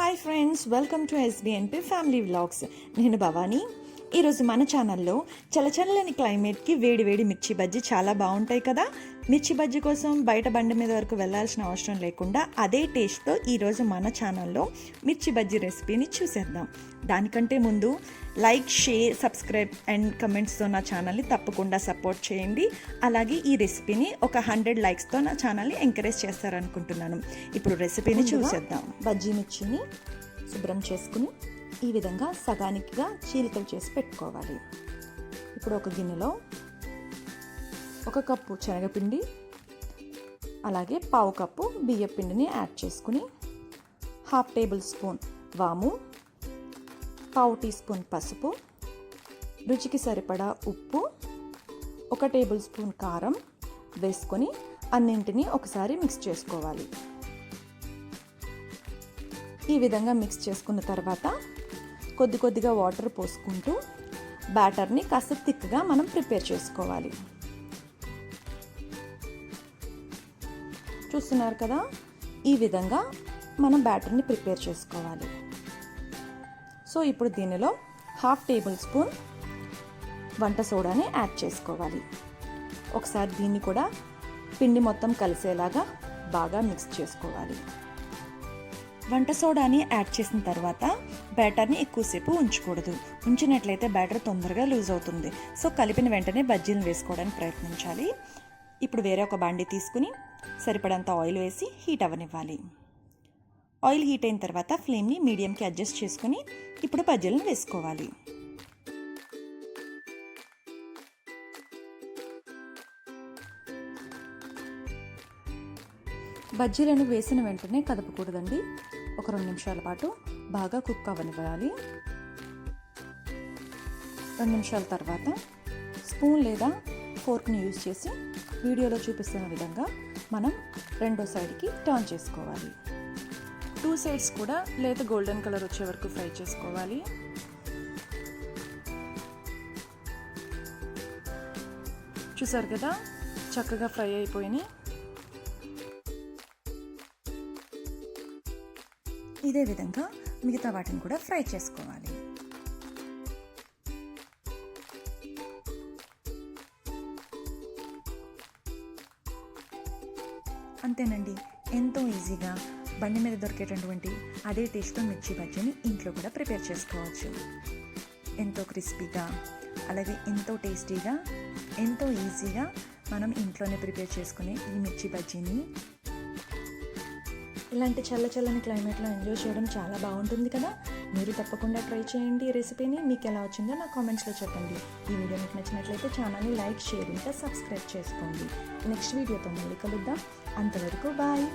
hi friends welcome to SBNP family vlogs నేను భవానీ ఈరోజు మన ఛానల్లో చలచల్లని క్లైమేట్కి వేడి వేడి మిర్చి బజ్జీ చాలా బాగుంటాయి కదా. మిర్చి బజ్జీ కోసం బయట బండి మీద వరకు వెళ్ళాల్సిన అవసరం లేకుండా అదే టేస్ట్తో ఈరోజు మన ఛానల్లో మిర్చి బజ్జీ రెసిపీని చూసేద్దాం. దానికంటే ముందు లైక్ షేర్ సబ్స్క్రైబ్ అండ్ కమెంట్స్తో నా ఛానల్ని తప్పకుండా సపోర్ట్ చేయండి. అలాగే ఈ రెసిపీని ఒక హండ్రెడ్ లైక్స్తో నా ఛానల్ని ఎంకరేజ్ చేస్తారనుకుంటున్నాను. ఇప్పుడు రెసిపీని చూసేద్దాం. బజ్జీ మిర్చిని శుభ్రం చేసుకుని ఈ విధంగా సగానికిగా చీలికలు చేసి పెట్టుకోవాలి. ఇప్పుడు ఒక గిన్నెలో ఒక కప్పు శనగపిండి అలాగే పావు కప్పు బియ్యపిండిని యాడ్ చేసుకుని హాఫ్ టేబుల్ స్పూన్ వాము పావు టీ స్పూన్ పసుపు రుచికి సరిపడా ఉప్పు ఒక టేబుల్ స్పూన్ కారం వేసుకొని అన్నింటినీ ఒకసారి మిక్స్ చేసుకోవాలి. ఈ విధంగా మిక్స్ చేసుకున్న తర్వాత కొద్ది కొద్దిగా వాటర్ పోసుకుంటూ బ్యాటర్ని కాస్త థిక్గా మనం ప్రిపేర్ చేసుకోవాలి. చూస్తున్నారు కదా? ఈ విధంగా మనం బ్యాటర్ని ప్రిపేర్ చేసుకోవాలి. సో ఇప్పుడు దీనిలో హాఫ్ టేబుల్ స్పూన్ వంట సోడాని యాడ్ చేసుకోవాలి. ఒకసారి దీన్ని కూడా పిండి మొత్తం కలిసేలాగా బాగా మిక్స్ చేసుకోవాలి. వంట సోడాని యాడ్ చేసిన తర్వాత బ్యాటర్ని ఎక్కువసేపు ఉంచకూడదు. ఉంచినట్లయితే బ్యాటర్ తొందరగా లూజ్ అవుతుంది. సో కలిపిన వెంటనే బజ్జీలను వేసుకోవడానికి ప్రయత్నించాలి. ఇప్పుడు వేరే ఒక బాండి తీసుకుని సరిపడంత ఆయిల్ వేసి హీట్ అవ్వనివ్వాలి. ఆయిల్ హీట్ అయిన తర్వాత ఫ్లేమ్ని మీడియంకి అడ్జస్ట్ చేసుకుని ఇప్పుడు బజ్జీలను వేసుకోవాలి. బజ్జీలను వేసిన వెంటనే కదపకూడదండి. ఒక రెండు నిమిషాల పాటు బాగా కుక్ అవ్వనివ్వాలి. రెండు నిమిషాల తర్వాత స్పూన్ లేదా ఫోర్క్ని యూజ్ చేసి వీడియోలో చూపిస్తున్న విధంగా మనం రెండో సైడ్కి టర్న్ చేసుకోవాలి. టూ సైడ్స్ కూడా లేత గోల్డెన్ కలర్ వచ్చే వరకు ఫ్రై చేసుకోవాలి. చూసారు కదా? చక్కగా ఫ్రై అయిపోయినాయి. ఇదే విధంగా మిగతా వాటిని కూడా ఫ్రై చేసుకోవాలి. అంతేనండి ఎంతో ఈజీగా బండి మీద దొరికేటటువంటి అదే టేస్ట్తో మిర్చి బజ్జీని ఇంట్లో కూడా ప్రిపేర్ చేసుకోవచ్చు. ఎంతో క్రిస్పీగా అలాగే ఎంతో టేస్టీగా ఎంతో ఈజీగా మనం ఇంట్లోనే ప్రిపేర్ చేసుకునే ఈ మిర్చి బజ్జీని ఇలాంటి చల్ల చల్లని క్లైమేట్లో ఎంజాయ్ చేయడం చాలా బాగుంటుంది కదా. మీరు తప్పకుండా ట్రై చేయండి ఈ రెసిపీని. మీకు ఎలా వచ్చిందో నా కామెంట్స్లో చెప్పండి. ఈ వీడియో మీకు నచ్చినట్లయితే ఛానల్ని లైక్ షేర్ ఇంకా సబ్స్క్రైబ్ చేసుకోండి. నెక్స్ట్ వీడియోతో మళ్ళీ కలుద్దాం. అంతవరకు బాయ్.